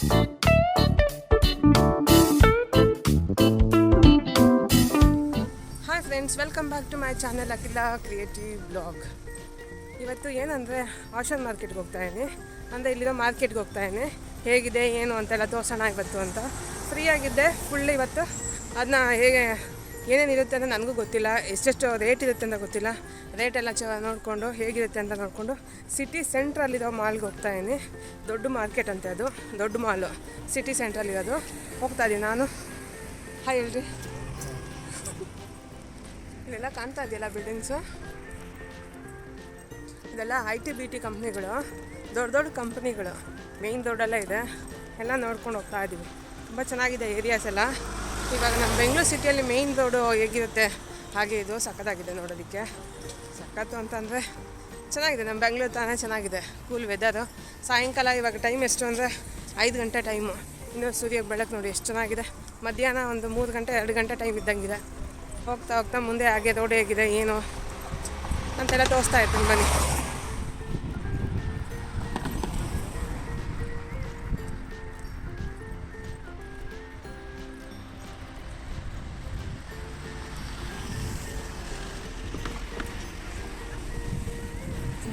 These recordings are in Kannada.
Hi friends welcome back to my channel Akhila creative blog ಇವತ್ತು ಏನಂದರೆ ಆಷನ್ ಮಾರ್ಕೆಟ್ಗೆ ಹೋಗ್ತಾ ಇದ್ದೀನಿ. ಅಂದರೆ ಇಲ್ಲಿರೋ ಮಾರ್ಕೆಟ್ಗೆ ಹೋಗ್ತಾ ಇದ್ದೀನಿ. ಹೇಗಿದೆ, ಏನು ಅಂತೆಲ್ಲ ತೋರ್ಸೋಣ ಇವತ್ತು ಅಂತ. ಫ್ರೀ ಆಗಿದ್ದೆ ಫುಲ್ ಇವತ್ತು. ಅದನ್ನ ಹೇಗೆ ಏನೇನು ಇರುತ್ತೆ ಅಂತ ನನಗೂ ಗೊತ್ತಿಲ್ಲ, ಎಷ್ಟೆಷ್ಟು ರೇಟ್ ಇರುತ್ತೆ ಅಂತ ಗೊತ್ತಿಲ್ಲ. ರೇಟ್ ಎಲ್ಲ ಚ ನೋಡಿಕೊಂಡು ಹೇಗಿರುತ್ತೆ ಅಂತ ನೋಡಿಕೊಂಡು ಸಿಟಿ ಸೆಂಟ್ರಲ್ಲಿರೋ ಮಾಲ್ಗೆ ಹೋಗ್ತಾ ಇದ್ದೀನಿ. ದೊಡ್ಡ ಮಾರ್ಕೆಟ್ ಅಂತೆ ಅದು, ದೊಡ್ಡ ಮಾಲು ಸಿಟಿ ಸೆಂಟ್ರಲ್ಲಿರೋದು ಹೋಗ್ತಾ ಇದ್ದೀನಿ ನಾನು. ಹಾಯ್ ಹೇಳ್ರಿ ಇಲ್ಲೆಲ್ಲ ಕಾಣ್ತಾ ಇದೆಯಲ್ಲ ಬಿಲ್ಡಿಂಗ್ಸು ಇದೆಲ್ಲ ಐ ಟಿ ಬಿ ಟಿ ಕಂಪ್ನಿಗಳು ದೊಡ್ಡ ದೊಡ್ಡ ಕಂಪ್ನಿಗಳು ಮೇಯ್ನ್ ದೊಡ್ಡೆಲ್ಲ ಇದೆ. ಎಲ್ಲ ನೋಡ್ಕೊಂಡು ಹೋಗ್ತಾ ಇದ್ದೀವಿ ತುಂಬ ಚೆನ್ನಾಗಿದೆ ಏರಿಯಾಸ್ ಎಲ್ಲ. ಇವಾಗ ನಮ್ಮ ಬೆಂಗಳೂರು ಸಿಟಿಯಲ್ಲಿ ಮೇಯ್ನ್ ರೋಡು ಹೇಗಿರುತ್ತೆ? ಹಾಗೆ ಇದು ಸಖತ್ತಾಗಿದೆ ನೋಡೋದಕ್ಕೆ. ಸಖತ್ತು ಅಂತಂದರೆ ಚೆನ್ನಾಗಿದೆ. ನಮ್ಮ ಬೆಂಗಳೂರು ತಾನೇ ಚೆನ್ನಾಗಿದೆ. ಕೂಲ್ ವೆದರು ಸಾಯಂಕಾಲ ಇವಾಗ ಟೈಮ್ ಎಷ್ಟು ಅಂದರೆ ಐದು ಗಂಟೆ ಟೈಮು ಇನ್ನು ಸೂರ್ಯ ಬೆಳಕು ನೋಡಿ ಎಷ್ಟು ಚೆನ್ನಾಗಿದೆ. ಮಧ್ಯಾಹ್ನ ಒಂದು ಮೂರು ಗಂಟೆ, ಎರಡು ಗಂಟೆ ಟೈಮ್ ಇದ್ದಂಗಿದೆ. ಹೋಗ್ತಾ ಹೋಗ್ತಾ ಮುಂದೆ ಹಾಗೆ ರೋಡ್ ಹೇಗಿದೆ, ಏನು ಅಂತೆಲ್ಲ ತೋರಿಸ್ತಾ ಇರ್ತೀನಿ ಬನ್ನಿ.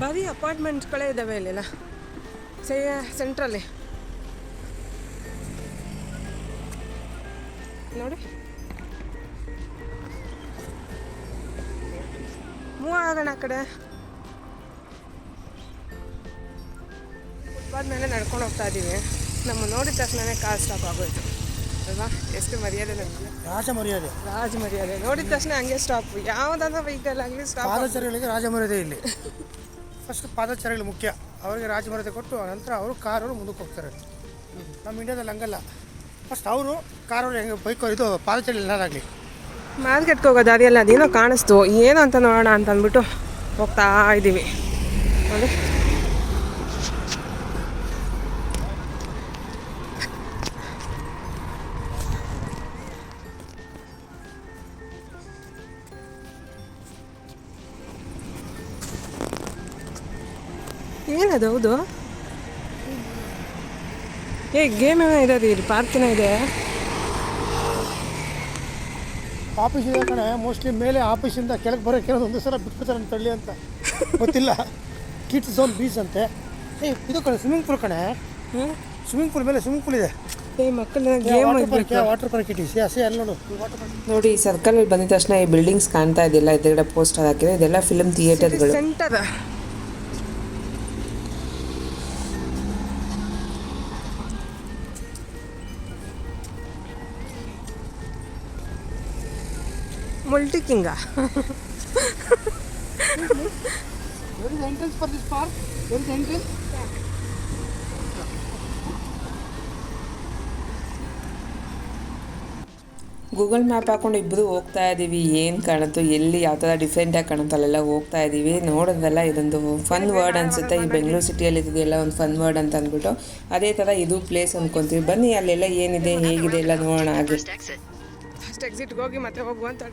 ಬರೀ ಅಪಾರ್ಟ್ಮೆಂಟ್ಸ್ಗಳೇ ಇದ್ದಾವೆ ಇಲ್ಲೆಲ್ಲ. ಸೇ ಸೆಂಟ್ರಲ್ಲಿ. ನೋಡಿ. ಮೂವ ಆಗೋಣ ಆ ಕಡೆ. ಫುಟ್ಪಾತ್ ಮೇಲೆ ನಡ್ಕೊಂಡು ಹೋಗ್ತಾ ಇದ್ದೀವಿ. ನಮ್ಮ ನೋಡಿದ ತಕ್ಷಣನೇ ಕಾರ್ ಸ್ಟಾಪ್ ಆಗೋಯ್ತು. ಅಲ್ವಾ? ಎಷ್ಟು ಮರ್ಯಾದೆ ನಮಗೆ. ರಾಜ ಮರ್ಯಾದೆ. ರಾಜ ಮರ್ಯಾದೆ. ನೋಡಿದ ತಕ್ಷಣ ಹಂಗೆ ಸ್ಟಾಪ್ ಯಾವುದಾದ್ರೂ ವೆಹಿಕಲ್ ಆಗಲಿ ಸ್ಟಾಪ್ ರಾಜ ಮರ್ಯಾದೆ ಇಲ್ಲಿ. ಫಸ್ಟ್ ಪಾದಚಾರಿಗಳು ಮುಖ್ಯ. ಅವರಿಗೆ ರಾಜಮರ್ಯಾದೆ ಕೊಟ್ಟು ನಂತರ ಅವರು ಕಾರವರು ಮುಂದಕ್ಕೆ ಹೋಗ್ತಾರೆ. ನಮ್ಮ ಇಂಡಿಯಾದಲ್ಲಿ ಹಂಗಲ್ಲ. ಫಸ್ಟ್ ಅವರು ಕಾರವರು ಹೆಂಗೆ ಬೈಕ್ ಇದು ಪಾದಚಾರಿ ಎಲ್ಲರಾಗಲಿ ಮಾರ್ಕೆಟ್ಗೆ ಹೋಗೋ ದಾರಿಯಲ್ಲಿ ಅದೇನೋ ಕಾಣಿಸ್ತು, ಏನು ಅಂತ ನೋಡೋಣ ಅಂತ ಅಂದ್ಬಿಟ್ಟು ಹೋಗ್ತಾ ಇದ್ದೀವಿ ನೋಡಿ. ಏನದು ಹೌದು ಏ ಗೇಮ್ ಏನೋ ಇರೋದು ಇಲ್ಲಿ ಪಾರ್ಕಿನ ಇದೆ. ಆಫೀಸ್ ಇದೆ ಕಣೆ ಮೋಸ್ಟ್ಲಿ ಮೇಲೆ ಆಫೀಸಿಂದ ಕೆಳಗೆ ಬರೋ ಕೆಲವು ಒಂದು ಸಲ ಬಿಟ್ಬಿಡ್ತಾರೆ ಅಂತ ಹೇಳಿ ಅಂತ. ಗೊತ್ತಿಲ್ಲ. ಕಿಡ್ಸ್ ಝೋನ್ ಬೀಚ್ ಅಂತೆ. ಏ ಇದು ಕಣೆ ಸ್ವಿಮ್ಮಿಂಗ್ ಪೂಲ್ ಕಣೆ. ಹ್ಞೂ ಸ್ವಿಮ್ಮಿಂಗ್ ಪೂಲ್ ಮೇಲೆ ಸ್ವಿಮ್ಮಿಂಗ್ ಪೂಲ್ ಇದೆ. ಏ ಮಕ್ಕಳ game water park water park ಇಟ್ಟಿಸಿ ಅಸೆ ಅಲ್ಲಿ ನೋಡು. ನೋಡಿ ಈ ಸರ್ಕಲ್ ಬಂದಿದ ತಕ್ಷಣ ಈ ಬಿಲ್ಡಿಂಗ್ಸ್ ಕಾಣ್ತಾ ಇದೆಯಲ್ಲ ಎದುರುಗಡೆ ಪೋಸ್ಟರ್ ಹಾಕಿದೆ. ಇದೆಲ್ಲ ಫಿಲ್ಮ್ ಥಿಯೇಟರ್ಗಳು ಸೆಂಟರ್ ಮುಲ್ಟಿ ಕಿಂಗ Where is the entrance for this park? Where is the entrance? Google map ಹಾಕೊಂಡು ಇಬ್ಬರು ಹೋಗ್ತಾ ಇದ್ದೀವಿ ಏನು ಕಾಣುತ್ತೋ ಎಲ್ಲಿ ಯಾವ ಥರ ಡಿಫ್ರೆಂಟಾಗಿ ಕಾಣುತ್ತೋ ಅಲ್ಲೆಲ್ಲ ಹೋಗ್ತಾ ಇದ್ದೀವಿ ನೋಡೋದಲ್ಲ ಇದೊಂದು ಫನ್ ವರ್ಡ್ ಅನಿಸುತ್ತೆ. ಈ ಬೆಂಗಳೂರು ಸಿಟಿಯಲ್ಲಿ ಇದೆಯಲ್ಲ ಒಂದು ಫನ್ ವರ್ಡ್ ಅಂತ ಅಂದ್ಬಿಟ್ಟು ಅದೇ ಥರ ಇದು ಪ್ಲೇಸ್ ಅಂದ್ಕೊತೀವಿ ಬನ್ನಿ ಅಲ್ಲೆಲ್ಲ ಏನಿದೆ ಹೇಗಿದೆ ಎಲ್ಲ ನೋಡೋಣ ಹಾಗೆ. ಫಸ್ಟ್ ಎಕ್ಸಿಟ್ಗೆ ಹೋಗಿ ಮತ್ತೆ ಹೋಗುವಂತ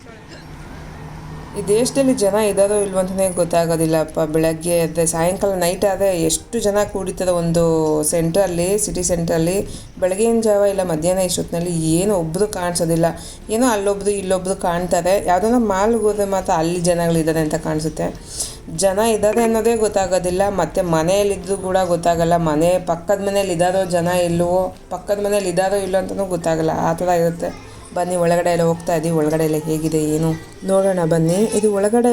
ಈ ದೇಶದಲ್ಲಿ ಜನ ಇದ್ದಾರೋ ಇಲ್ವೋ ಅಂತಲೇ ಗೊತ್ತಾಗೋದಿಲ್ಲಪ್ಪ ಬೆಳಗ್ಗೆ ಅದೇ ಸಾಯಂಕಾಲ ನೈಟ್ ಆದರೆ ಎಷ್ಟು ಜನ ಕೂಡಿತದ ಒಂದು ಸೆಂಟ್ರಲ್ಲಿ ಸಿಟಿ ಸೆಂಟ್ರಲ್ಲಿ ಬೆಳಗಿನ ಜಾವ ಇಲ್ಲ, ಮಧ್ಯಾಹ್ನ ಇಷ್ಟೊತ್ತಿನಲ್ಲಿ ಏನು ಒಬ್ಬರು ಕಾಣಿಸೋದಿಲ್ಲ. ಏನೋ ಅಲ್ಲೊಬ್ರು, ಇಲ್ಲೊಬ್ರು ಕಾಣ್ತಾರೆ. ಯಾವುದೋ ಮಾಲ್ಗೆ ಹೋದ್ರೆ ಮಾತ್ರ ಅಲ್ಲಿ ಜನಗಳಿದ್ದಾರೆ ಅಂತ ಕಾಣಿಸುತ್ತೆ. ಜನ ಇದ್ದಾರೆ ಅನ್ನೋದೇ ಗೊತ್ತಾಗೋದಿಲ್ಲ. ಮತ್ತು ಮನೆಯಲ್ಲಿದ್ದರೂ ಕೂಡ ಗೊತ್ತಾಗಲ್ಲ. ಮನೆ ಪಕ್ಕದ ಮನೇಲಿ ಇದಾರೋ ಜನ ಇಲ್ಲವೋ ಪಕ್ಕದ ಮನೇಲಿ ಇದಾರೋ ಇಲ್ಲೋ ಅಂತಲೂ ಗೊತ್ತಾಗಲ್ಲ. ಆ ಥರ ಇರುತ್ತೆ. ಬನ್ನಿ, ಒಳಗಡೆ ಎಲ್ಲ ಹೋಗ್ತಾ ಇದ್ದೀವಿ ಒಳಗಡೆ ಎಲ್ಲ ಹೇಗಿದೆ, ಏನು? ನೋಡೋಣ, ಬನ್ನಿ. ಇದು ಒಳಗಡೆ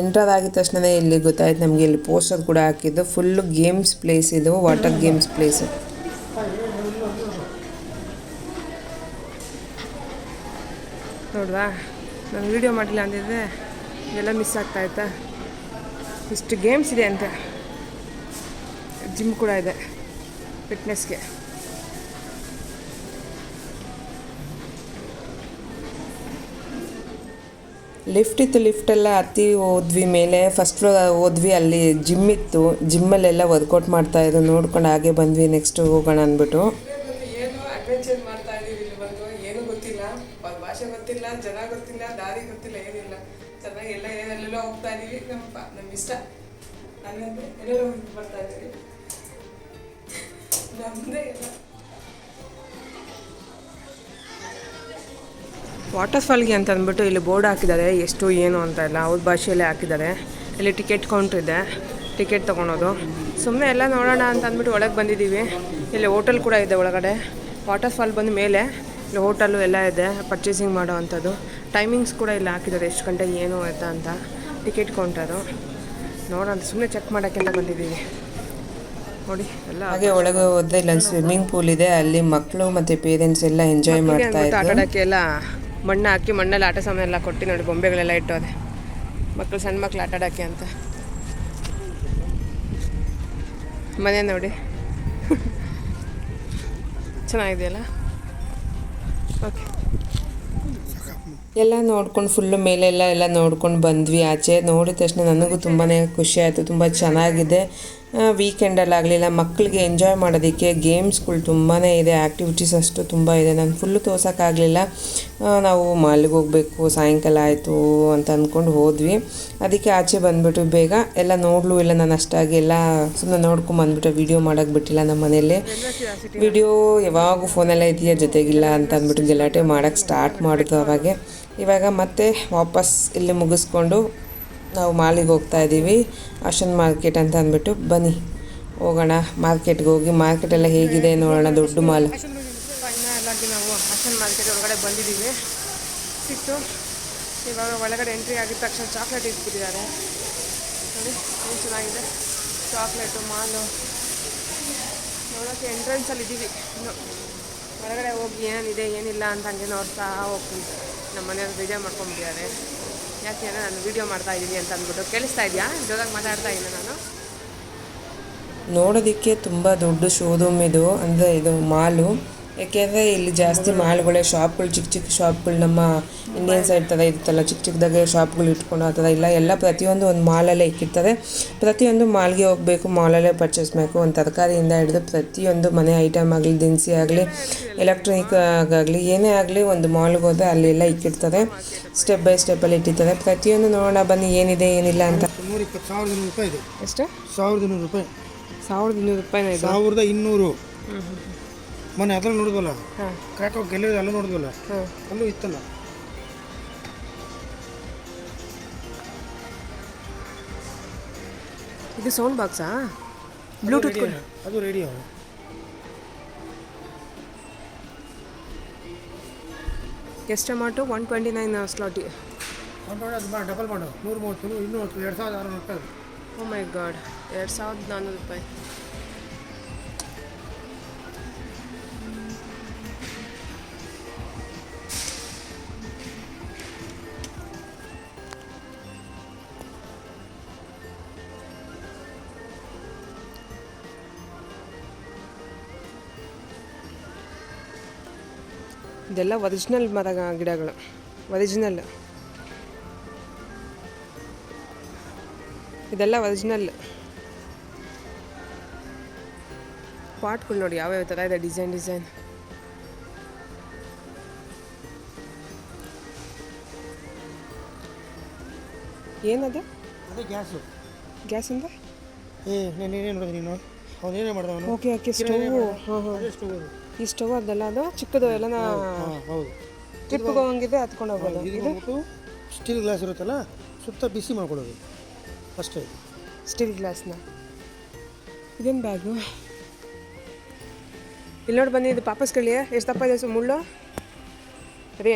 ಎಂಟರ್ ಆಗಿದ ತಕ್ಷಣವೇ ಇಲ್ಲಿ ಗೊತ್ತಾಯ್ತು ನಮಗೆ. ಇಲ್ಲಿ ಪೋಸ್ಟರ್ ಕೂಡ ಹಾಕಿದ್ದು. ಫುಲ್ಲು ಗೇಮ್ಸ್ ಪ್ಲೇಸ್ ಇದು. ವಾಟರ್ ಗೇಮ್ಸ್ ಪ್ಲೇಸ್ ನೋಡ್ವಾ, ನಾನು ವೀಡಿಯೋ ಮಾಡಿಲ್ಲ ಅಂದಿದ್ರೆ ಇದೆಲ್ಲ ಮಿಸ್ ಆಗ್ತಾ ಇತ್ತಾ? ಇಷ್ಟು ಗೇಮ್ಸ್ ಇದೆ ಅಂತ. ಜಿಮ್ ಕೂಡ ಇದೆ ಫಿಟ್ನೆಸ್ಗೆ ಲಿಫ್ಟ್ ಇತ್ತು ಲಿಫ್ಟ್ ಎಲ್ಲ ಹತ್ತಿ ಹೋದ್ವಿ ಮೇಲೆ. ಫಸ್ಟ್ ಫ್ಲೋರ್ ಹೋದ್ವಿ, ಅಲ್ಲಿ ಜಿಮ್ ಇತ್ತು. ಜಿಮ್ಮಲ್ಲೆಲ್ಲ ವರ್ಕೌಟ್ ಮಾಡ್ತಾ ಇದ್ರು. ನೋಡ್ಕೊಂಡು ಹಾಗೆ ಬಂದ್ವಿ ನೆಕ್ಸ್ಟ್ ಹೋಗೋಣ ಅಂದ್ಬಿಟ್ಟು. ಏನು ಹೋಗ್ತಾ ಇದೀವಿ. ನಮ್ಮ ನಮ್ಮ ಇಷ್ಟ. ಅಲ್ಲಂದ್ರೆ ಎಲ್ಲೆಲ್ಲೋ ಬರ್ತಾ ಇದೀವಿ ನಮ್ಮದೇ ಎಲ್ಲ. ವಾಟರ್ ಫಾಲ್ಗೆ ಅಂತ ಅಂದ್ಬಿಟ್ಟು ಇಲ್ಲಿ ಬೋರ್ಡ್ ಹಾಕಿದ್ದಾರೆ ಎಷ್ಟು ಏನು ಅಂತ ಎಲ್ಲ ಅವ್ರ ಭಾಷೆಯಲ್ಲೇ ಹಾಕಿದ್ದಾರೆ. ಇಲ್ಲಿ ಟಿಕೆಟ್ ಕೌಂಟ್ರ್ ಇದೆ ಟಿಕೆಟ್ ತೊಗೊಳೋದು. ಸುಮ್ಮನೆ ಎಲ್ಲ ನೋಡೋಣ ಅಂತ ಅಂದ್ಬಿಟ್ಟು ಒಳಗೆ ಬಂದಿದ್ದೀವಿ. ಇಲ್ಲಿ ಹೋಟೆಲ್ ಕೂಡ ಇದೆ ಒಳಗಡೆ. ವಾಟರ್ ಫಾಲ್ ಬಂದ ಮೇಲೆ ಇಲ್ಲಿ ಹೋಟಲು ಎಲ್ಲ ಇದೆ ಪರ್ಚೇಸಿಂಗ್ ಮಾಡೋ ಅಂಥದ್ದು. ಟೈಮಿಂಗ್ಸ್ ಕೂಡ ಇಲ್ಲಿ ಹಾಕಿದ್ದಾರೆ ಎಷ್ಟು ಗಂಟೆ ಏನು ಅಂತ ಅಂತ. Ticket counter. ನೋಡೋಣ ಸುಮ್ಮನೆ ಚೆಕ್ ಮಾಡೋಕ್ಕೆಲ್ಲ ಬಂದಿದ್ದೀವಿ. ನೋಡಿ ಎಲ್ಲ ಹಾಗೆ ಒಳಗೆ ಹೋದ್ರೆ ಇಲ್ಲೊಂದು ಸ್ವಿಮ್ಮಿಂಗ್ ಪೂಲ್ ಇದೆ ಅಲ್ಲಿ ಮಕ್ಕಳು ಮತ್ತು ಪೇರೆಂಟ್ಸ್ ಎಲ್ಲ ಎಂಜಾಯ್ ಮಾಡ್ತಾ ಇದ್ದಾರೆ ಆಟ ಆಡೋಕ್ಕೆಲ್ಲ ಎಲ್ಲ ಮಣ್ಣು ಹಾಕಿ ಮಣ್ಣಲ್ಲಿ ಆಟ ಸಾಮಾನು ಎಲ್ಲ ಕೊಟ್ಟು ನೋಡಿ ಬೊಂಬೆಗಳೆಲ್ಲ ಇಟ್ಟೋದೆ. ಮಕ್ಕಳು ಸಣ್ಣ ಮಕ್ಳು ಆಟ ಆಡೋಕ್ಕೆ ಅಂತ. ಮನೆ ನೋಡಿ. ಚೆನ್ನಾಗಿದೆಯಲ್ಲ? ಓಕೆ ಎಲ್ಲ ನೋಡ್ಕೊಂಡು ಫುಲ್ಲು ಮೇಲೆಲ್ಲ ಎಲ್ಲ ನೋಡ್ಕೊಂಡು ಬಂದ್ವಿ ಆಚೆ. ನೋಡಿದ ತಕ್ಷಣ ನನಗೂ ತುಂಬಾ ಖುಷಿ ಆಯಿತು. ತುಂಬ ಚೆನ್ನಾಗಿದೆ. ವೀಕೆಂಡಲ್ಲಿ ಆಗಲಿಲ್ಲ. ಮಕ್ಕಳಿಗೆ ಎಂಜಾಯ್ ಮಾಡೋದಕ್ಕೆ ಗೇಮ್ಸ್ಗಳು ತುಂಬಾ ಇದೆ. ಆ್ಯಕ್ಟಿವಿಟೀಸ್ ಅಷ್ಟು ತುಂಬ ಇದೆ. ನಾನು ಫುಲ್ಲು ತೋರ್ಸೋಕ್ಕಾಗಲಿಲ್ಲ ನಾವು ಮಾಲ್ಗೆ ಹೋಗಬೇಕು, ಸಾಯಂಕಾಲ ಆಯಿತು ಅಂತ ಅಂದ್ಕೊಂಡು ಹೋದ್ವಿ. ಅದಕ್ಕೆ ಆಚೆ ಬಂದುಬಿಟ್ಟು ಬೇಗ ಎಲ್ಲ ನೋಡಲು. ಇಲ್ಲ, ನಾನು ಅಷ್ಟಾಗಿ ಎಲ್ಲ ಸುಮ್ಮನೆ ನೋಡ್ಕೊಂಡು ಬಂದ್ಬಿಟ್ಟು ವೀಡಿಯೋ ಮಾಡೋಕ್ಕೆ ಬಿಟ್ಟಿಲ್ಲ ನಮ್ಮ ಮನೆಯಲ್ಲಿ. ವಿಡಿಯೋ ಯಾವಾಗೂ ಫೋನೆಲ್ಲ ಇದೆಯಾ, ಜೊತೆಗಿಲ್ಲ ಅಂತ ಅಂದ್ಬಿಟ್ಟು ಗಲಾಟೆ ಮಾಡೋಕ್ಕೆ ಸ್ಟಾರ್ಟ್ ಮಾಡಿದ್ರು ಅವಾಗೆ. ಇವಾಗ ಮತ್ತೆ ವಾಪಸ್ ಇಲ್ಲಿ ಮುಗಿಸ್ಕೊಂಡು ನಾವು ಮಾಲಿಗೆ ಹೋಗ್ತಾ ಇದ್ದೀವಿ. ಆಶನ್ ಮಾರ್ಕೆಟ್ ಅಂತ ಅಂದ್ಬಿಟ್ಟು ಬನ್ನಿ. ಹೋಗೋಣ. ಮಾರ್ಕೆಟ್ಗೆ ಹೋಗಿ ಮಾರ್ಕೆಟೆಲ್ಲ ಹೇಗಿದೆ ನೋಡೋಣ ದೊಡ್ಡ ಮಾಲ್. ಫೈನಲ್ ಆಗಿ ನಾವು ಮಾರ್ಕೆಟ್ ಒಳಗಡೆ ಬಂದಿದ್ದೀವಿ. ಸಿಕ್ತು ಇವಾಗ ಒಳಗಡೆ ಎಂಟ್ರಿ ಆಗಿದ ತಕ್ಷಣ ಚಾಕ್ಲೇಟ್ ಇಟ್ಬಿಟ್ಟಿದ್ದಾರೆ. ನೋಡಿ, ಏನು ಚೆನ್ನಾಗಿದೆ. Chocolate mall. ನೋಡೋಕ್ಕೆ ಎಂಟ್ರೆನ್ಸಲ್ಲಿ ಇದ್ದೀವಿ ಇನ್ನು ಹೊರಗಡೆ ಹೋಗಿ ಏನಿದೆ, ಏನಿಲ್ಲ ಅಂತ ಹಂಗೆ ನೋಡ್ತಾ ಹೋಗ್ತೀವಿ ನಮ್ಮ ಮನೆಯವ್ರು ಬೇಜಾರು ಮಾಡ್ಕೊಂಬಿಟ್ಟಿದ್ದಾರೆ ಯಾಕೆ ಅಂದರೆ ನಾನು ವೀಡಿಯೋ ಮಾಡ್ತಾ ಇದ್ದೀನಿ ಅಂತ ಅಂದ್ಬಿಟ್ಟು ಕೇಳಿಸ್ತಾ ಇದೆಯಾ? ಜೋರಾಗಿ ಮಾತಾಡ್ತಾ ಇದ್ದೀನಿ ನಾನು. ನೋಡೋದಕ್ಕೆ ತುಂಬ ದೊಡ್ಡ ಶೋರೂಮ್ ಇದು. ಅಂದರೆ ಇದು ಮಾಲು. ಯಾಕೆಂದರೆ ಇಲ್ಲಿ ಜಾಸ್ತಿ ಮಾಲ್ಗಳೇ ಶಾಪ್ಗಳು ಚಿಕ್ಕ ಚಿಕ್ಕ ಶಾಪ್ಗಳು ನಮ್ಮ ಇಂಡಿಯನ್ ಸೈಡ್ ಥರ ಇರುತ್ತಲ್ಲ ಚಿಕ್ಕ ಚಿಕ್ಕದಾಗೆ ಶಾಪ್ಗಳು ಇಟ್ಕೊಂಡು ಆ ಥರ ಇಲ್ಲ ಎಲ್ಲ ಪ್ರತಿಯೊಂದು ಒಂದು ಮಾಲಲ್ಲೇ ಇಕ್ಕಿರ್ತಾರೆ ಪ್ರತಿಯೊಂದು ಮಾಲ್ಗೆ ಹೋಗಬೇಕು ಮಾಲಲ್ಲೇ ಪರ್ಚೇಸ್ ಮಾಡಬೇಕು ಒಂದು ತರಕಾರಿಯಿಂದ ಹಿಡಿದು ಪ್ರತಿಯೊಂದು ಮನೆ ಐಟಮ್ ಆಗಲಿ ದಿನಸಿ ಆಗಲಿ ಎಲೆಕ್ಟ್ರಾನಿಕ್ ಆಗಲಿ ಏನೇ ಆಗಲಿ ಒಂದು ಮಾಲ್ಗೆ ಹೋದರೆ ಅಲ್ಲೆಲ್ಲ ಇಕ್ಕಿರ್ತಾರೆ ಸ್ಟೆಪ್ ಬೈ ಸ್ಟೆಪ್ಪಲ್ಲಿ ಇಟ್ಟಿರ್ತಾರೆ ಪ್ರತಿಯೊಂದು ನೋಡೋಣ ಬನ್ನಿ ಏನಿದೆ ಏನಿಲ್ಲ ಅಂತ. ಇಪ್ಪತ್ತು ಸಾವಿರದ ಇನ್ನೂರು ರೂಪಾಯಿ ಎಷ್ಟು? ಸಾವಿರದ ಇನ್ನೂರು ರೂಪಾಯಿ. ಸಾವಿರದ ಇನ್ನೂರು ಮೊನ್ನೆ ಅದ್ರಲ್ಲಿ ನೋಡಿದ್ವಲ್ಲ? ಹಾಂ. ಕ್ರ್ಯಾಕ್ ಗೆಲ್ಲೋದು ಅಲ್ಲೂ ನೋಡಿದ್ವಲ್ಲ? ಅಲ್ಲೂ ಇತ್ತಲ್ಲ? ಇದು ಸೌಂಡ್ ಬಾಕ್ಸಾ? ಬ್ಲೂಟೂತ್ ಅದು ರೇಡಿಯೋ ಎಷ್ಟು ಅಮೌಂಟು ಒನ್ ಟ್ವೆಂಟಿ ನೈನ್ ಸ್ಲಾಟಿ ಒನ್ ಟ್ವೆಂಟಿ ಅದು ಮಾಡಿ ಡಬಲ್ ಮಾಡು. ನೂರು ಮೂವತ್ತು ನೂರು ಇನ್ನೂರು ಎರಡು ಸಾವಿರದ ಆರುನೂರು ರೂಪಾಯಿ ಓ ಮೈ ಗಾಡ್ ಎರಡು ಸಾವಿರದ ನಾನ್ನೂರು ರೂಪಾಯಿ. ಇದೆಲ್ಲ ಒರಿಜಿನಲ್ ಮರ ಗಿಡಗಳು ಒರಿಜಿನಲ್ ಇದೆಲ್ಲ ಒರಿಜಿನಲ್ ಪಾಟ್ಗಳು ನೋಡಿ ಯಾವ್ಯಾವ ಥರ ಇದೆ ಡಿಸೈನ್ ಡಿಸೈನ್. ಏನದು? ಅದೇ ಗ್ಯಾಸು. ಗ್ಯಾಸ್ ಅಂತ ಏ ನೀನು ಏನೇನು ನೋಡಿದೆ ನೀನು? ಅವನೇನೇ ಏನೇ ಮಾಡ್ದ ಓಕೆ ಓಕೆ ಸ್ಟವ್ ಹಾಂ ಹಾಂ ಸ್ಟವ್ ಈ ಸ್ಟವ್ ಅದೆಲ್ಲ ಅದು ಚಿಕ್ಕದು ಎಲ್ಲನ ಹೌದು ಟ್ರಿಪ್ಗೆ ಹೋಗಂಗಿದ್ರೆ ಹತ್ಕೊಂಡು ಹೋಗೋದು. ಇದು ಸ್ಟೀಲ್ ಗ್ಲಾಸ್ ಇರುತ್ತಲ್ಲ ಸುತ್ತ ಬಿಸಿ ಮಾಡ್ಕೊಳ್ಳೋದು. ಅಷ್ಟೇ ಸ್ಟೀಲ್ ಗ್ಲಾಸ್ನ ಇದೇನು ಬ್ಯಾಗು ಇಲ್ಲಿ ನೋಡಿ ಬನ್ನಿ ಇದು ಪಾಪಸ್ ಕಳಿ ಎಷ್ಟು ದಪ್ಪ ಇದೆ ಸು ಮುಳ್ಳು? ರೀ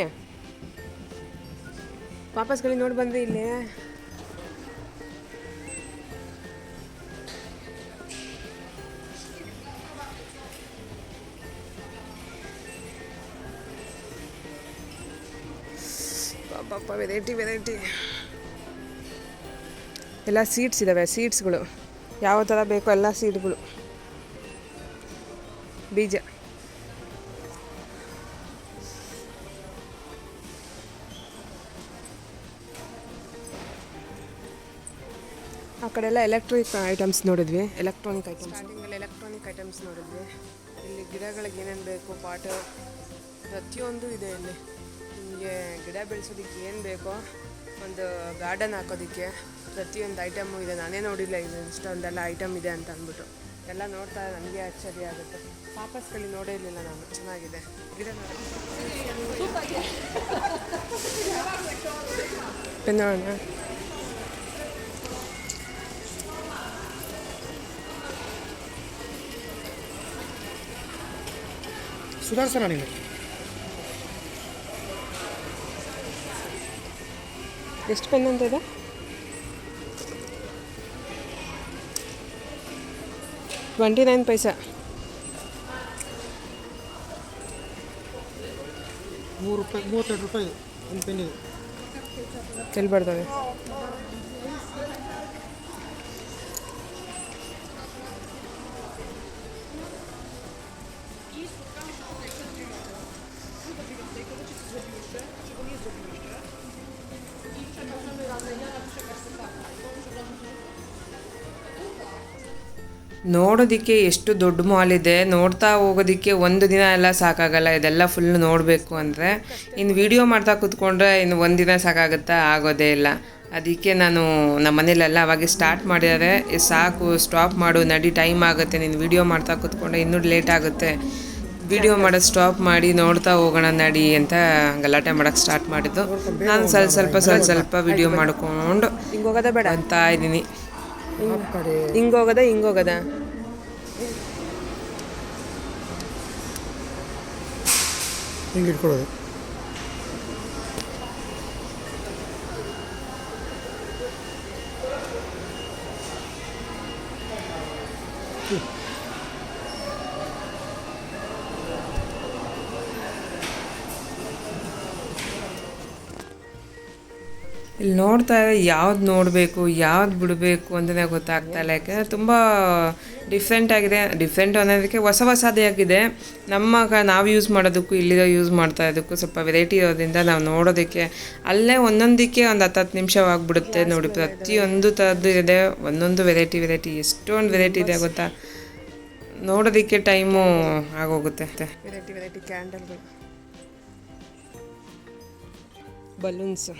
ವಾಪಸ್ ಕಳಿ ನೋಡಿ ಬಂದ್ರಿ ಇಲ್ಲಿ. ಪಾಪ ವೆರೈಟಿ ವೆರೈಟಿ ಎಲ್ಲ ಸೀಡ್ಸ್ ಇದ್ದಾವೆ ಸೀಡ್ಸ್ಗಳು ಯಾವ ಥರ ಬೇಕೋ ಎಲ್ಲ ಸೀಡ್ಗಳು ಬೀಜ. ಆ ಕಡೆ ಎಲ್ಲ ಎಲೆಕ್ಟ್ರಿಕ್ ಐಟಮ್ಸ್ ನೋಡಿದ್ವಿ ಎಲೆಕ್ಟ್ರಾನಿಕ್ ಐಟಮ್ಸ್ ಸ್ಟಾರ್ಟಿಂಗಲ್ಲಿ ಎಲೆಕ್ಟ್ರಾನಿಕ್ ಐಟಮ್ಸ್ ನೋಡಿದ್ವಿ. ಇಲ್ಲಿ ಗಿಡಗಳಿಗೆ ಏನೇನು ಬೇಕು, ಪಾಟ್, ಪ್ರತಿಯೊಂದು ಇದೆ ಇಲ್ಲಿ. ನಿಮಗೆ ಗಿಡ ಬೆಳೆಸೋದಕ್ಕೆ ಏನು ಬೇಕೋ ಒಂದು ಗಾರ್ಡನ್ ಹಾಕೋದಕ್ಕೆ ಪ್ರತಿಯೊಂದು ಐಟಮು ಇದೆ. ನಾನೇ ನೋಡಿಲ್ಲ ಇದು ಇಷ್ಟೊಂದೆಲ್ಲ ಐಟಮ್ ಇದೆ ಅಂತ ಅಂದ್ಬಿಟ್ಟು. ಎಲ್ಲ ನೋಡ್ತಾ ನನಗೆ ಆಶ್ಚರ್ಯ ಆಗುತ್ತೆ. ಪಾಪಸ್ಗಳು ನೋಡೇ ಇರಲಿಲ್ಲ ನಾನು. ಚೆನ್ನಾಗಿದೆ. ಗಿಡ ನೋಡೋಣ? ಸುಧಾರಿಸೋಣ ನೀವು ಎಷ್ಟು ಪೆನ್ ಅಂತ ಇದೆ? Twenty nine paisa. ಮೂರು ರೂಪಾಯಿ ಮೂವತ್ತೆರಡು ರೂಪಾಯಿ ಒಂದು ಪೆನ್ ಇದೆ ನೋಡೋದಕ್ಕೆ ಎಷ್ಟು ದೊಡ್ಡ ಮಾಲ್ ಇದೆ ನೋಡ್ತಾ ಹೋಗೋದಕ್ಕೆ ಒಂದು ದಿನ ಎಲ್ಲ ಸಾಕಾಗಲ್ಲ ಇದೆಲ್ಲ ಫುಲ್ ನೋಡಬೇಕು ಅಂದರೆ. ಇನ್ನು ವಿಡಿಯೋ ಮಾಡ್ತಾ ಕೂತ್ಕೊಂಡ್ರೆ ಇನ್ನು ಒಂದು ದಿನ ಸಾಕಾಗುತ್ತಾ? ಆಗೋದೇ ಇಲ್ಲ. ಅದಕ್ಕೆ ನಾನು ನಮ್ಮ ಮನೇಲೆಲ್ಲ ಅವಾಗೆ ಸ್ಟಾರ್ಟ್ ಮಾಡಿದ್ದಾರೆ. ಸಾಕು ಸ್ಟಾಪ್ ಮಾಡು ನಡಿ ಟೈಮ್ ಆಗುತ್ತೆ. ನೀನು ವಿಡಿಯೋ ಮಾಡ್ತಾ ಕೂತ್ಕೊಂಡ್ರೆ ಇನ್ನೂ ಲೇಟ್ ಆಗುತ್ತೆ. ವಿಡಿಯೋ ಮಾಡೋದು ಸ್ಟಾಪ್ ಮಾಡಿ ನೋಡ್ತಾ ಹೋಗೋಣ ನಡಿ ಅಂತ ಗಲಾಟೆ ಮಾಡೋಕ್ಕೆ ಸ್ಟಾರ್ಟ್ ಮಾಡಿದ್ದು. ನಾನು ಸ್ವಲ್ಪ ಸ್ವಲ್ಪ ಸ್ವಲ್ಪ ಸ್ವಲ್ಪ ವಿಡಿಯೋ ಮಾಡ್ಕೊಂಡು ಹೋಗೋದೇ ಬೇಡ. ಅಂತ ಇದ್ದೀನಿ. ಹಿಂಗೋಗದ ಹಿಂಗೆ ಹೋಗೋದ ಹಿಂಗೆ ಹೋಗೋದ ಹಿಂಗೆ ಇಟ್ಕೊಳ್ಳೋದು. ನೋಡ್ತಾ ಇದ್ದರೆ ಯಾವ್ದು ನೋಡಬೇಕು, ಯಾವ್ದು ಬಿಡಬೇಕು ಅಂತಲೇ ಗೊತ್ತಾಗ್ತಾ ಇಲ್ಲ. ಯಾಕೆಂದರೆ ತುಂಬ ಡಿಫ್ರೆಂಟ್ ಆಗಿದೆ. ಡಿಫ್ರೆಂಟ್ ಅನ್ನೋದಕ್ಕೆ ಹೊಸ ಹೊಸದೇ ಆಗಿದೆ. ನಮ್ಮ ನಾವು ಯೂಸ್ ಮಾಡೋದಕ್ಕೂ ಇಲ್ಲಿರೋ ಯೂಸ್ ಮಾಡ್ತಾ ಇದಕ್ಕೂ ಸ್ವಲ್ಪ ವೆರೈಟಿ ಇರೋದ್ರಿಂದ ನಾವು ನೋಡೋದಕ್ಕೆ ಅಲ್ಲೇ ಒಂದೊಂದಕ್ಕೆ ಒಂದು ಹತ್ತು ಹತ್ತು ನಿಮಿಷವಾಗ್ಬಿಡುತ್ತೆ ನೋಡಿ. ಪ್ರತಿಯೊಂದು ಥರದ್ದು ಇದೆ. ಒಂದೊಂದು ವೆರೈಟಿ ವೆರೈಟಿ ಎಷ್ಟೊಂದು ವೆರೈಟಿ ಇದೆ ಗೊತ್ತಾ? ನೋಡೋದಕ್ಕೆ ಟೈಮು ಆಗೋಗುತ್ತೆ ವೆರೈಟಿ ವೆರೈಟಿ ಕ್ಯಾಂಡಲ್ಗಳು ಬಲೂನ್ಸ್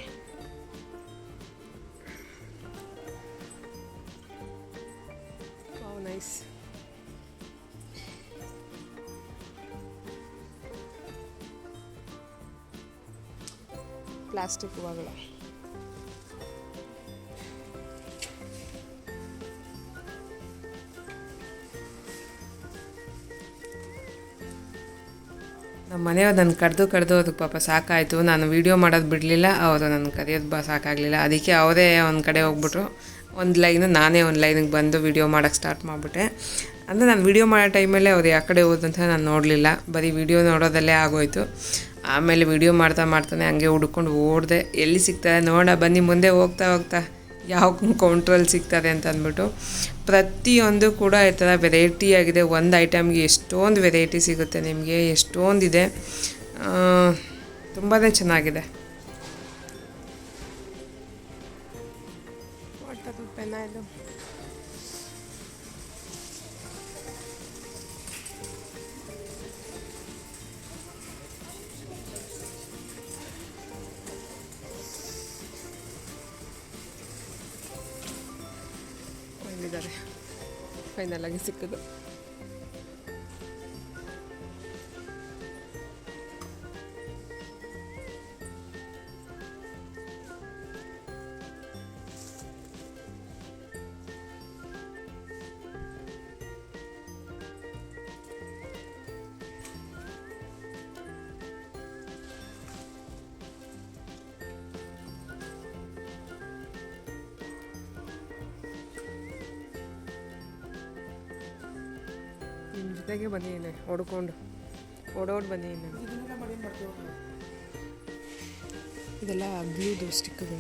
ನೈಸ್ ಪ್ಲಾಸ್ಟಿಕ್ ಹೂವಗಳು ನಮ್ಮ ಮನೆಯವ್ರು ನನ್ನ ಕಡ್ದು ಕಡ್ದು ಅದಕ್ಕೆ ಪಾಪ ಸಾಕಾಯಿತು. ನಾನು ವೀಡಿಯೋ ಮಾಡೋದು ಬಿಡಲಿಲ್ಲ. ಅವರು ನನ್ನ ಕರೆಯೋದು ಬಾ ಸಾಕಾಗಲಿಲ್ಲ. ಅದಕ್ಕೆ ಅವರೇ ಒಂದು ಕಡೆ ಹೋಗ್ಬಿಟ್ರು. ಒಂದು ಲೈನು ನಾನೇ ಒಂದು ಲೈನಿಗೆ ಬಂದು ವಿಡಿಯೋ ಮಾಡೋಕ್ಕೆ ಸ್ಟಾರ್ಟ್ ಮಾಡಿಬಿಟ್ಟೆ. ಅಂದರೆ ನಾನು ವಿಡಿಯೋ ಮಾಡೋ ಟೈಮಲ್ಲೇ ಅವ್ರು ಯಾವ ಕಡೆ ಹೋದಂತ ನಾನು ನೋಡಲಿಲ್ಲ. ಬರೀ ವಿಡಿಯೋ ನೋಡೋದಲ್ಲೇ ಆಗೋಯ್ತು. ಆಮೇಲೆ ವಿಡಿಯೋ ಮಾಡ್ತಾ ಮಾಡ್ತಾನೆ ಹಂಗೆ ಹುಡ್ಕೊಂಡು ಓಡಿದೆ. ಎಲ್ಲಿ ಸಿಗ್ತಾರೆ ನೋಡ, ಬನ್ನಿ ಮುಂದೆ ಹೋಗ್ತಾ ಹೋಗ್ತಾ. ಯಾವ ಕೌಂಟ್ರಲ್ಲಿ ಸಿಗ್ತದೆ ಅಂತ ಅಂದ್ಬಿಟ್ಟು. ಪ್ರತಿಯೊಂದು ಕೂಡ ಈ ಥರ ವೆರೈಟಿ ಆಗಿದೆ. ಒಂದು ಐಟಮ್ಗೆ ಎಷ್ಟೊಂದು ವೆರೈಟಿ ಸಿಗುತ್ತೆ ನಿಮಗೆ? ಎಷ್ಟೊಂದಿದೆ ತುಂಬಾ ಚೆನ್ನಾಗಿದೆ. ಒಟ್ಟದು ಪೆನ್ನ ಇದು ಇಲ್ಲಿದ್ದಾರೆ ಫೈನಲ್ ಆಗಿ ಸಿಕ್ಕಿದ್ದು ಜೊತೆಗೆ ಬಂದಿದ್ದೀನಿ ಓಡ್ಕೊಂಡು ಓಡೋಡ್ ಬಂದಿದ್ದೀನಿ ನಾನು ಇದೆಲ್ಲ ಬ್ಲೂದು ಸ್ಟಿಕ್ಗಳು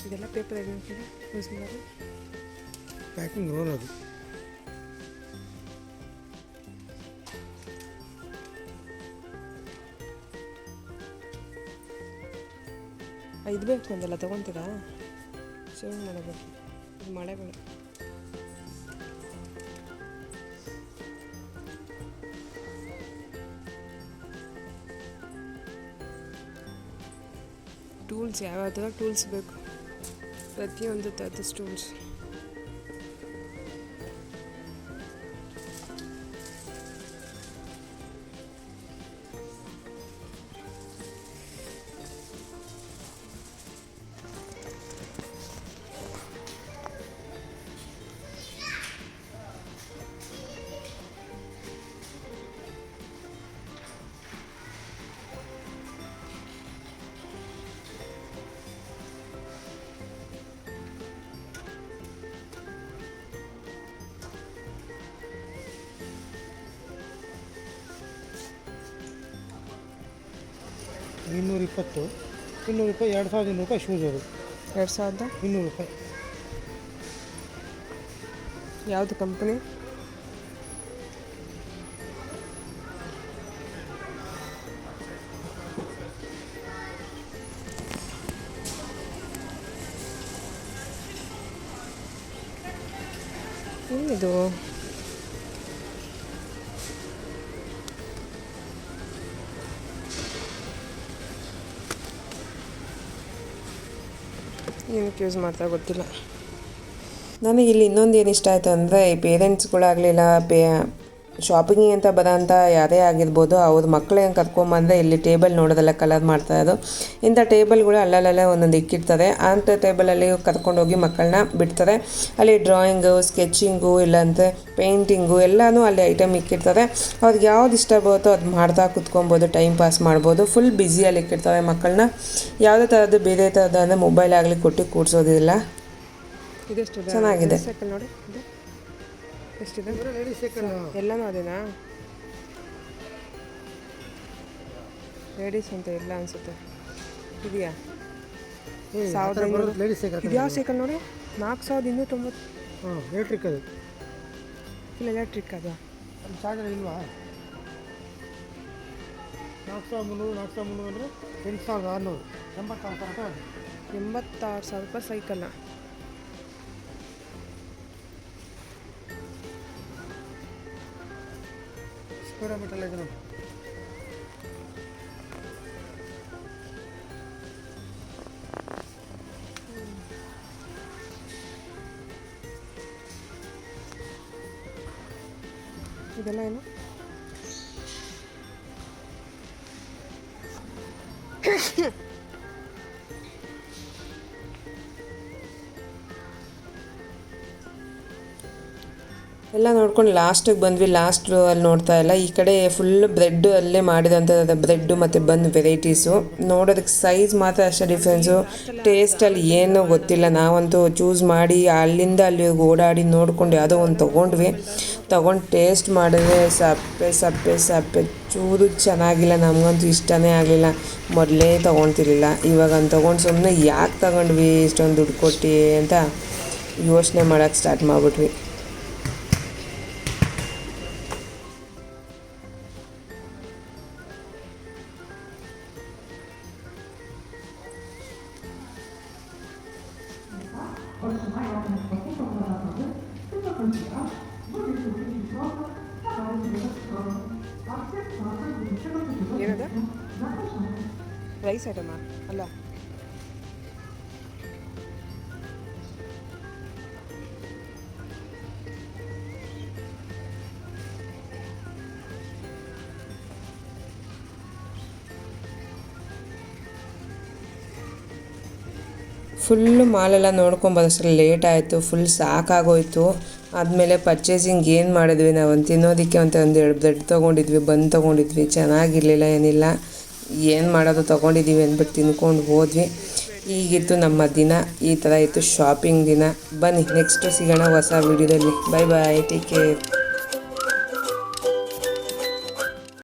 ಇದೆಲ್ಲ ಪೇಪರ್ ಏನು ಯೂಸ್ ಮಾಡೋದು ಪ್ಯಾಕಿಂಗ್ ರೋಲ್ ಅದು ಇದು ಬೇಕು ಅಂದಲ್ಲ ತೊಗೊತೀರಾ ಸೇವ್ ಮಾಡಬೇಕು ಇದು ಮಾಡಬೇಡ ಟೂಲ್ಸ್ ಯಾವ್ಯಾವ ಥರ ಟೂಲ್ಸ್ ಬೇಕು. ಪ್ರತಿಯೊಂದು ಥರದ ಟೂಲ್ಸ್ ಇನ್ನೂರ ಇಪ್ಪತ್ತು ಇನ್ನೂರು ರೂಪಾಯಿ ಎರಡು ಸಾವಿರದ ಇನ್ನೂರು ರೂಪಾಯಿ ಶೂಸ್ ಅದು. ಎರಡು ಸಾವಿರದ? ಇನ್ನೂರು ರೂಪಾಯಿ. ಯಾವುದು ಕಂಪ್ನಿ? ಏನಿದು? ಏನಕ್ಕೆ ಯೂಸ್ ಮಾಡ್ತಾ ಗೊತ್ತಿಲ್ಲ. ನನಗೆ ಇಲ್ಲಿ ಇನ್ನೊಂದು ಏನು ಇಷ್ಟ ಆಯಿತು ಅಂದರೆ ಈ ಪೇರೆಂಟ್ಸ್ಗಳಾಗಲಿಲ್ಲ ಪೇ ಶಾಪಿಂಗಿಗೆ ಅಂತ ಬರೋಂಥ ಯಾರೇ ಆಗಿರ್ಬೋದು ಅವ್ರ ಮಕ್ಕಳೇನು ಕರ್ಕೊಂಬಂದರೆ ಇಲ್ಲಿ ಟೇಬಲ್ ನೋಡೋದೆಲ್ಲ ಕಲರ್ ಮಾಡ್ತಾ ಇರೋದು. ಇಂಥ ಟೇಬಲ್ಗಳು ಅಲ್ಲಲ್ಲೇ ಒಂದೊಂದು ಇಕ್ಕಿರ್ತಾರೆ ಅಂಥ ಟೇಬಲಲ್ಲಿ ಕರ್ಕೊಂಡೋಗಿ ಮಕ್ಕಳನ್ನ ಬಿಡ್ತಾರೆ. ಅಲ್ಲಿ ಡ್ರಾಯಿಂಗು ಸ್ಕೆಚಿಂಗು ಇಲ್ಲಾಂದರೆ ಪೇಂಟಿಂಗು ಎಲ್ಲನೂ ಅಲ್ಲಿ ಐಟಮ್ ಇಕ್ಕಿರ್ತಾರೆ ಅವ್ರಿಗೆ ಯಾವ್ದು ಇಷ್ಟ ಬರುತ್ತೋ ಅದು ಮಾಡ್ತಾ ಕುತ್ಕೊಬೋದು ಟೈಮ್ ಪಾಸ್ ಮಾಡ್ಬೋದು. ಫುಲ್ ಬ್ಯುಸಿಯಲ್ಲಿ ಇಕ್ಕಿರ್ತಾರೆ ಮಕ್ಕಳನ್ನ ಯಾವುದೇ ಥರದ್ದು ಬೇರೆ ಥರದ್ದು ಅಂದರೆ ಮೊಬೈಲ್ ಆಗಲಿ ಕೊಟ್ಟು ಕೂಡಿಸೋದಿಲ್ಲ. ಇದೆಷ್ಟು ಚೆನ್ನಾಗಿದೆ. ನೋಡಿ. ಎಷ್ಟಿದೆ? ಎಲ್ಲನೂ ಅದೇನಾ? ಲೇಡೀಸ್ ಅಂತ ಇಲ್ಲ ಅನ್ಸುತ್ತೆ. ಇದೆಯಾ? ಸಾವಿರದ ಲೇಡೀಸ್ ಸೈಕಲ್ ಇದು ಯಾವ ಸೈಕಲ್ ನೋಡಿ? ನಾಲ್ಕು ಸಾವಿರದ ಇನ್ನೂರ ತೊಂಬತ್ತು ಹಾಂ ಎಲೆಕ್ಟ್ರಿಕ್ ಅದು. ಇಲ್ಲ ಎಲೆಕ್ಟ್ರಿಕ್ ಅದು. ಚಾರ್ಜರ್ ಇಲ್ವಾ? ನಾಲ್ಕು ಸಾವಿರದ ಮುನ್ನೂರು ನಾಲ್ಕು ಸಾವಿರದ ಮುನ್ನೂರು ಅಂದರೆ ಎಂಟು ಸಾವಿರದ ಆರುನೂರು. ಎಂಬತ್ತಾರು ಸಾವಿರ ರೂಪಾಯಿ ಎಂಬತ್ತಾರು ಸಾವಿರ ರೂಪಾಯಿ ಸೈಕಲ್ಲ ಸ್ಪೀಡೋಮೀಟರ್ ಇದೆ ನೋಡಿ ಇದೆಲ್ಲ ಎಲ್ಲ ನೋಡ್ಕೊಂಡು ಲಾಸ್ಟಿಗೆ ಬಂದ್ವಿ ಲಾಸ್ಟ್ ಅಲ್ಲಿ ನೋಡ್ತಾ ಇಲ್ಲ. ಈ ಕಡೆ ಫುಲ್ ಬ್ರೆಡ್ ಅಲ್ಲೇ ಮಾಡಿದಂಥ ಬ್ರೆಡ್ ಮತ್ತು ಬನ್ ವೆರೈಟೀಸು ನೋಡೋದಕ್ಕೆ ಸೈಜ್ ಮಾತ್ರ ಅಷ್ಟೇ ಡಿಫ್ರೆನ್ಸು ಟೇಸ್ಟಲ್ಲಿ ಏನೂ ಗೊತ್ತಿಲ್ಲ. ನಾವಂತೂ ಚೂಸ್ ಮಾಡಿ ಅಲ್ಲಿಂದ ಅಲ್ಲಿ ಓಡಾಡಿ ನೋಡ್ಕೊಂಡು ಯಾವುದೋ ಒಂದು ತೊಗೊಂಡ್ವಿ. ತೊಗೊಂಡು ಟೇಸ್ಟ್ ಮಾಡಿದ್ರೆ ಸಪ್ಪೆ ಸಪ್ಪೆ ಸಪ್ಪೆ. ಚೂರು ಚೆನ್ನಾಗಿಲ್ಲ. ನಮಗಂತೂ ಇಷ್ಟನೇ ಆಗಲಿಲ್ಲ. ಮೊದಲೇ ತೊಗೊಳ್ತಿರ್ಲಿಲ್ಲ ಇವಾಗ ಅಂತ ತೊಗೊಂಡು ಸುಮ್ಮನೆ ಯಾಕೆ ತಗೊಂಡ್ವಿ? ಇಷ್ಟೊಂದು ದುಡ್ಡು ಕೊಟ್ಟು ಅಂತ ಯೋಚನೆ ಮಾಡೋಕ್ಕೆ ಸ್ಟಾರ್ಟ್ ಮಾಡಿಬಿಟ್ವಿ. ಫುಲ್ಲು ಮಾಲೆಲ್ಲ ನೋಡ್ಕೊಂಬರೋಷ್ಟ್ರಲ್ಲಿ ಲೇಟ್ ಆಯಿತು ಫುಲ್ ಸಾಕಾಗೋಯ್ತು. ಆದಮೇಲೆ ಪರ್ಚೇಸಿಂಗ್ ಏನು ಮಾಡಿದ್ವಿ ನಾವು? ಒಂದು ತಿನ್ನೋದಕ್ಕೆ ಅಂತ ಒಂದು ಎರಡು ಬ್ರೆಡ್ ತೊಗೊಂಡಿದ್ವಿ ಬಂದು ತೊಗೊಂಡಿದ್ವಿ. ಚೆನ್ನಾಗಿರಲಿಲ್ಲ, ಏನಿಲ್ಲ. ಏನು ಮಾಡೋದು ತೊಗೊಂಡಿದ್ದೀವಿ ಅಂದ್ಬಿಟ್ಟು ತಿನ್ಕೊಂಡು ಹೋದ್ವಿ. ಈಗಿತ್ತು ನಮ್ಮ ದಿನ. ಈ ಥರ ಇತ್ತು ಶಾಪಿಂಗ್ ದಿನ. ಬನ್ನಿ ನೆಕ್ಸ್ಟು ಸಿಗೋಣ ಹೊಸ ವಿಡಿಯೋದಲ್ಲಿ ಬೈ ಬಾಯ್ ಟೇಕ್ ಕೇರ್